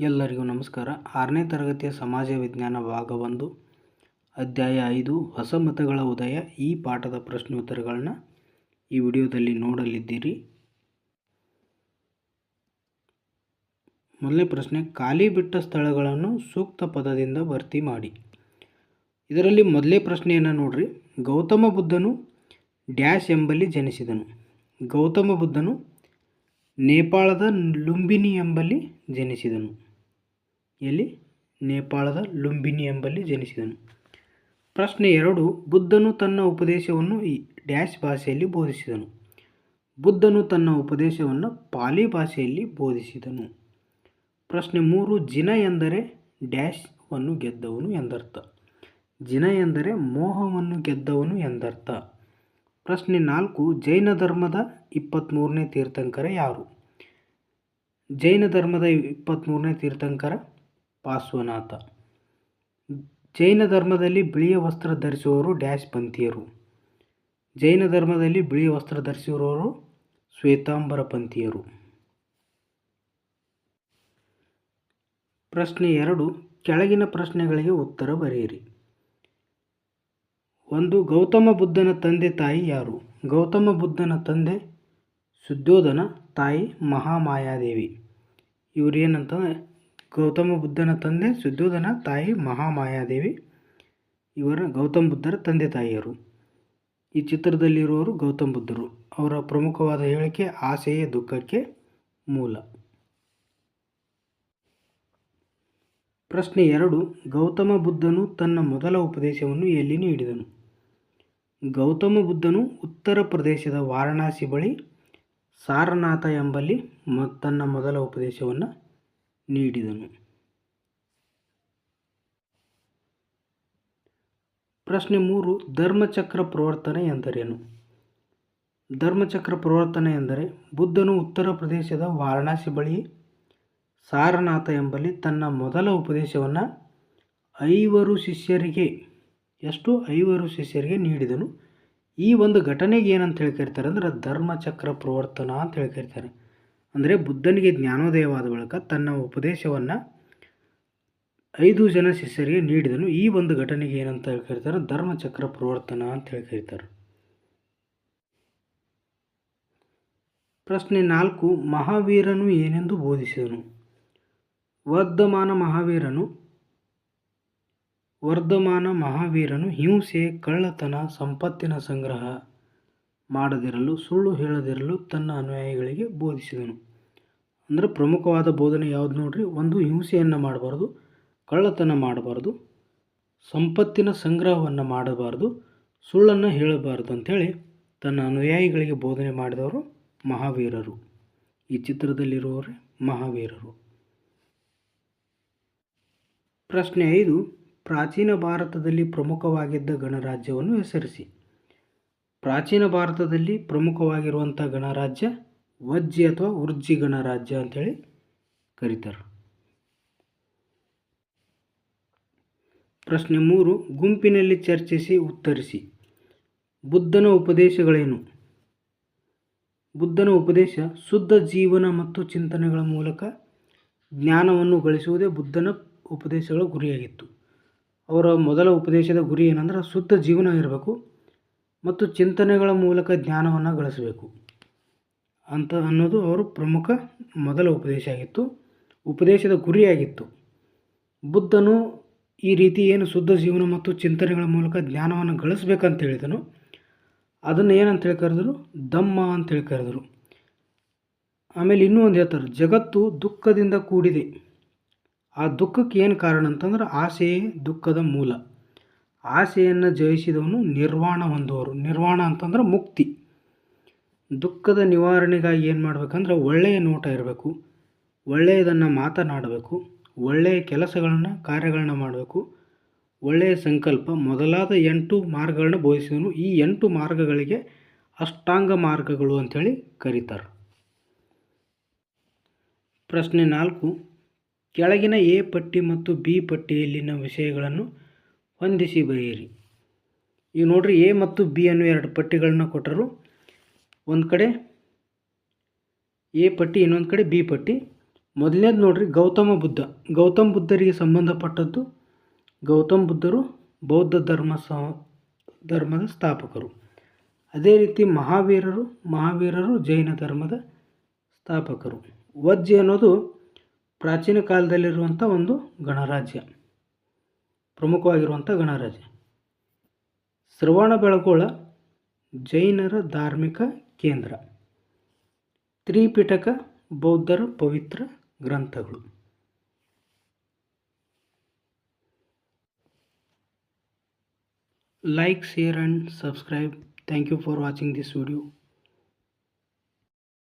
ಎಲ್ಲರಿಗೂ ನಮಸ್ಕಾರ. ಆರನೇ ತರಗತಿಯ ಸಮಾಜ ವಿಜ್ಞಾನ ಭಾಗ ಒಂದು, ಅಧ್ಯಾಯ ಐದು, ಹೊಸ ಮತಗಳ ಉದಯ. ಈ ಪಾಠದ ಪ್ರಶ್ನೋತ್ತರಗಳನ್ನ ಈ ವಿಡಿಯೋದಲ್ಲಿ ನೋಡಲಿದ್ದೀರಿ. ಮೊದಲನೇ ಪ್ರಶ್ನೆ, ಖಾಲಿ ಬಿಟ್ಟ ಸ್ಥಳಗಳನ್ನು ಸೂಕ್ತ ಪದದಿಂದ ಭರ್ತಿ ಮಾಡಿ. ಇದರಲ್ಲಿ ಮೊದಲೇ ಪ್ರಶ್ನೆಯನ್ನು ನೋಡ್ರಿ. ಗೌತಮ ಬುದ್ಧನು ಡ್ಯಾಶ್ ಎಂಬಲ್ಲಿ ಜನಿಸಿದನು. ಗೌತಮ ಬುದ್ಧನು ನೇಪಾಳದ ಲುಂಬಿನಿ ಎಂಬಲ್ಲಿ ಜನಿಸಿದನು. ಎಲ್ಲಿ ನೇಪಾಳದ ಲುಂಬಿನಿ ಎಂಬಲ್ಲಿ ಜನಿಸಿದನು. ಪ್ರಶ್ನೆ ಎರಡು, ಬುದ್ಧನು ತನ್ನ ಉಪದೇಶವನ್ನು ಈ ಡ್ಯಾಶ್ ಭಾಷೆಯಲ್ಲಿ ಬೋಧಿಸಿದನು. ಬುದ್ಧನು ತನ್ನ ಉಪದೇಶವನ್ನು ಪಾಲಿ ಭಾಷೆಯಲ್ಲಿ ಬೋಧಿಸಿದನು. ಪ್ರಶ್ನೆ ಮೂರು, ಜಿನ ಎಂದರೆ ಡ್ಯಾಶ್ವನ್ನು ಗೆದ್ದವನು ಎಂದರ್ಥ. ಜಿನ ಎಂದರೆ ಮೋಹವನ್ನು ಗೆದ್ದವನು ಎಂದರ್ಥ. ಪ್ರಶ್ನೆ ನಾಲ್ಕು, ಜೈನ ಧರ್ಮದ ಇಪ್ಪತ್ತ್ಮೂರನೇ ತೀರ್ಥಂಕರ ಯಾರು? ಜೈನ ಧರ್ಮದ ಇಪ್ಪತ್ತ್ಮೂರನೇ ತೀರ್ಥಂಕರ ಪಾರ್ಶ್ವನಾಥ. ಜೈನ ಧರ್ಮದಲ್ಲಿ ಬಿಳಿಯ ವಸ್ತ್ರ ಧರಿಸುವವರು ಡ್ಯಾಶ್ ಪಂಥೀಯರು. ಜೈನ ಧರ್ಮದಲ್ಲಿ ಬಿಳಿಯ ವಸ್ತ್ರ ಧರಿಸುವವರು ಶ್ವೇತಾಂಬರ ಪಂಥೀಯರು. ಪ್ರಶ್ನೆ ಎರಡು, ಕೆಳಗಿನ ಪ್ರಶ್ನೆಗಳಿಗೆ ಉತ್ತರ ಬರೆಯಿರಿ. ಒಂದು, ಗೌತಮ ಬುದ್ಧನ ತಂದೆ ತಾಯಿ ಯಾರು? ಗೌತಮ ಬುದ್ಧನ ತಂದೆ ಶುದ್ಧೋಧನ ತಾಯಿ ಮಹಾಮಾಯಾದೇವಿ. ಇವರು ಏನಂತಂದರೆ ಗೌತಮ ಬುದ್ಧನ ತಂದೆ ಸುದ್ಯೋಧನ ತಾಯಿ ಮಹಾಮಾಯಾದೇವಿ. ಇವರ ಗೌತಮ ಬುದ್ಧರ ತಂದೆ ತಾಯಿಯರು. ಈ ಚಿತ್ರದಲ್ಲಿರುವವರು ಗೌತಮ ಬುದ್ಧರು. ಅವರ ಪ್ರಮುಖವಾದ ಹೇಳಿಕೆ ಆಸೆಯೇ ದುಃಖಕ್ಕೆ ಮೂಲ. ಪ್ರಶ್ನೆ ಎರಡು, ಗೌತಮ ಬುದ್ಧನು ತನ್ನ ಮೊದಲ ಉಪದೇಶವನ್ನು ಎಲ್ಲಿ ನೀಡಿದನು? ಗೌತಮ ಬುದ್ಧನು ಉತ್ತರ ಪ್ರದೇಶದ ವಾರಣಾಸಿ ಬಳಿ ಸಾರನಾಥ ಎಂಬಲ್ಲಿ ತನ್ನ ಮೊದಲ ಉಪದೇಶವನ್ನು ನೀಡಿದನು. ಪ್ರಶ್ನೆ ಮೂರು, ಧರ್ಮಚಕ್ರ ಪ್ರವರ್ತನೆ ಎಂದರೇನು? ಧರ್ಮಚಕ್ರ ಪ್ರವರ್ತನೆ ಎಂದರೆ ಬುದ್ಧನು ಉತ್ತರ ಪ್ರದೇಶದ ವಾರಣಾಸಿ ಬಳಿ ಸಾರನಾಥ ಎಂಬಲ್ಲಿ ತನ್ನ ಮೊದಲ ಉಪದೇಶವನ್ನು ಐವರು ಶಿಷ್ಯರಿಗೆ, ಎಷ್ಟು? ಐವರು ಶಿಷ್ಯರಿಗೆ ನೀಡಿದನು. ಈ ಒಂದು ಘಟನೆಗೆ ಏನಂತ ಹೇಳಿ ಕರಿತಾರೆ ಅಂದ್ರೆ ಧರ್ಮಚಕ್ರ ಪ್ರವರ್ತನ ಅಂತ ಹೇಳಿ ಕರಿತಾರೆ ಅಂದರೆ ಬುದ್ಧನಿಗೆ ಜ್ಞಾನೋದಯವಾದ ಬಳಿಕ ತನ್ನ ಉಪದೇಶವನ್ನು ಐದು ಜನ ಶಿಷ್ಯರಿಗೆ ನೀಡಿದನು. ಈ ಒಂದು ಘಟನೆಗೆ ಏನಂತ ಕರೀತಾರೆ ಧರ್ಮಚಕ್ರ ಪ್ರವರ್ತನ ಅಂತ ಹೇಳಿ ಕರೀತಾರೆ. ಪ್ರಶ್ನೆ ನಾಲ್ಕು, ಮಹಾವೀರನು ಏನೆಂದು ಬೋಧಿಸಿದನು? ವರ್ಧಮಾನ ಮಹಾವೀರನು ವರ್ಧಮಾನ ಮಹಾವೀರನು ಹಿಂಸೆ, ಕಳ್ಳತನ, ಸಂಪತ್ತಿನ ಸಂಗ್ರಹ ಮಾಡದಿರಲು, ಸುಳ್ಳು ಹೇಳದಿರಲು ತನ್ನ ಅನುಯಾಯಿಗಳಿಗೆ ಬೋಧಿಸಿದನು. ಅಂದರೆ ಪ್ರಮುಖವಾದ ಬೋಧನೆ ಯಾವುದು ನೋಡ್ರಿ? ಒಂದು ಹಿಂಸೆಯನ್ನು ಮಾಡಬಾರ್ದು, ಕಳ್ಳತನ ಮಾಡಬಾರ್ದು, ಸಂಪತ್ತಿನ ಸಂಗ್ರಹವನ್ನು ಮಾಡಬಾರ್ದು, ಸುಳ್ಳನ್ನು ಹೇಳಬಾರ್ದು ಅಂಥೇಳಿ ತನ್ನ ಅನುಯಾಯಿಗಳಿಗೆ ಬೋಧನೆ ಮಾಡಿದವರು ಮಹಾವೀರರು. ಈ ಚಿತ್ರದಲ್ಲಿರುವವರೇ ಮಹಾವೀರರು. ಪ್ರಶ್ನೆ ಐದು, ಪ್ರಾಚೀನ ಭಾರತದಲ್ಲಿ ಪ್ರಮುಖವಾಗಿದ್ದ ಗಣರಾಜ್ಯವನ್ನು ಹೆಸರಿಸಿ. ಪ್ರಾಚೀನ ಭಾರತದಲ್ಲಿ ಪ್ರಮುಖವಾಗಿರುವಂಥ ಗಣರಾಜ್ಯ ವಜ್ಜಿ ಅಥವಾ ಉರ್ಜಿ ಗಣರಾಜ್ಯ ಅಂಥೇಳಿ ಕರೀತಾರೆ. ಪ್ರಶ್ನೆ ಮೂರು, ಗುಂಪಿನಲ್ಲಿ ಚರ್ಚಿಸಿ, ಉತ್ತರಿಸಿ. ಬುದ್ಧನ ಉಪದೇಶಗಳೇನು? ಬುದ್ಧನ ಉಪದೇಶ ಶುದ್ಧ ಜೀವನ ಮತ್ತು ಚಿಂತನೆಗಳ ಮೂಲಕ ಜ್ಞಾನವನ್ನು ಗಳಿಸುವುದೇ ಬುದ್ಧನ ಉಪದೇಶಗಳ ಗುರಿಯಾಗಿತ್ತು. ಅವರ ಮೊದಲ ಉಪದೇಶದ ಗುರಿ ಏನಂದ್ರೆ ಶುದ್ಧ ಜೀವನ ಇರಬೇಕು. ಮತ್ತು ಚಿಂತನೆಗಳ ಮೂಲಕ ಜ್ಞಾನವನ್ನು ಗಳಿಸಬೇಕು. ಅಂತ ಅನ್ನೋದು ಅವರು ಪ್ರಮುಖ ಮೊದಲ ಉಪದೇಶ ಆಗಿತ್ತು. ಉಪದೇಶದ ಗುರಿಯಾಗಿತ್ತು. ಬುದ್ಧನು ಈ ರೀತಿ ಏನು ಶುದ್ಧ ಜೀವನ ಮತ್ತು ಚಿಂತನೆಗಳ ಮೂಲಕ ಜ್ಞಾನವನ್ನು ಗಳಿಸ್ಬೇಕಂತ ಹೇಳಿದನು. ಅದನ್ನು ಏನಂತ ಹೇಳಿ ಕರೆದರು? ದಮ್ಮ ಅಂತೇಳಿ ಕರೆದರು. ಆಮೇಲೆ ಇನ್ನೂ ಒಂದು ಹೇಳ್ತಾರೆ, ಜಗತ್ತು ದುಃಖದಿಂದ ಕೂಡಿದೆ. ಆ ದುಃಖಕ್ಕೆ ಏನು ಕಾರಣ ಅಂತಂದ್ರೆ ಆಸೆಯೇ ದುಃಖದ ಮೂಲ. ಆಸೆಯನ್ನು ಜಯಿಸಿದವನು ನಿರ್ವಾಣ ಹೊಂದುವರು ನಿರ್ವಾಣ ಅಂತಂದ್ರೆ ಮುಕ್ತಿ. ದುಃಖದ ನಿವಾರಣೆಗಾಗಿ ಏನು ಮಾಡಬೇಕಂದ್ರೆ ಒಳ್ಳೆಯ ನೋಟ ಇರಬೇಕು. ಒಳ್ಳೆಯದನ್ನು ಮಾತನಾಡಬೇಕು. ಒಳ್ಳೆಯ ಕೆಲಸಗಳನ್ನು, ಕಾರ್ಯಗಳನ್ನ ಮಾಡಬೇಕು. ಒಳ್ಳೆಯ ಸಂಕಲ್ಪ. ಮೊದಲಾದ ಎಂಟು ಮಾರ್ಗಗಳನ್ನ ಬೋಧಿಸಿದನು ಈ ಎಂಟು ಮಾರ್ಗಗಳಿಗೆ ಅಷ್ಟಾಂಗ ಮಾರ್ಗಗಳು ಅಂಥೇಳಿ ಕರೀತಾರೆ. ಪ್ರಶ್ನೆ ನಾಲ್ಕು. ಕೆಳಗಿನ ಎ ಪಟ್ಟಿ ಮತ್ತು ಬಿ ಪಟ್ಟಿಯಲ್ಲಿನ ವಿಷಯಗಳನ್ನು ಹೊಂದಿಸಿ ಬರೆಯಿರಿ. ಈಗ ನೋಡ್ರಿ ಎ ಮತ್ತು ಬಿ ಅನ್ನು ಎರಡು ಪಟ್ಟಿಗಳನ್ನ ಕೊಟ್ಟರು. ಒಂದು ಕಡೆ ಎ ಪಟ್ಟಿ, ಇನ್ನೊಂದು ಕಡೆ ಬಿ ಪಟ್ಟಿ. ಮೊದಲನೇದು ನೋಡ್ರಿ ಗೌತಮ ಬುದ್ಧ. ಗೌತಮ ಬುದ್ಧರಿಗೆ ಸಂಬಂಧಪಟ್ಟದ್ದು ಗೌತಮ ಬುದ್ಧರು ಬೌದ್ಧ ಧರ್ಮ ಧರ್ಮದ ಸ್ಥಾಪಕರು. ಅದೇ ರೀತಿ ಮಹಾವೀರರು ಮಹಾವೀರರು ಜೈನ ಧರ್ಮದ ಸ್ಥಾಪಕರು. ವಜ್ಜೆ ಅನ್ನೋದು ಪ್ರಾಚೀನ ಕಾಲದಲ್ಲಿರುವಂಥ ಒಂದು ಗಣರಾಜ್ಯ. ಪ್ರಮುಖವಾಗಿರುವಂಥ ಗಣರಾಜ್ಯ. ಶ್ರವಣ ಬೆಳಗೊಳ ಜೈನರ ಧಾರ್ಮಿಕ ಕೇಂದ್ರ. ತ್ರಿಪಿಟಕ ಬೌದ್ಧರ ಪವಿತ್ರ ಗ್ರಂಥಗಳು. Like share and subscribe. Thank you for watching this video.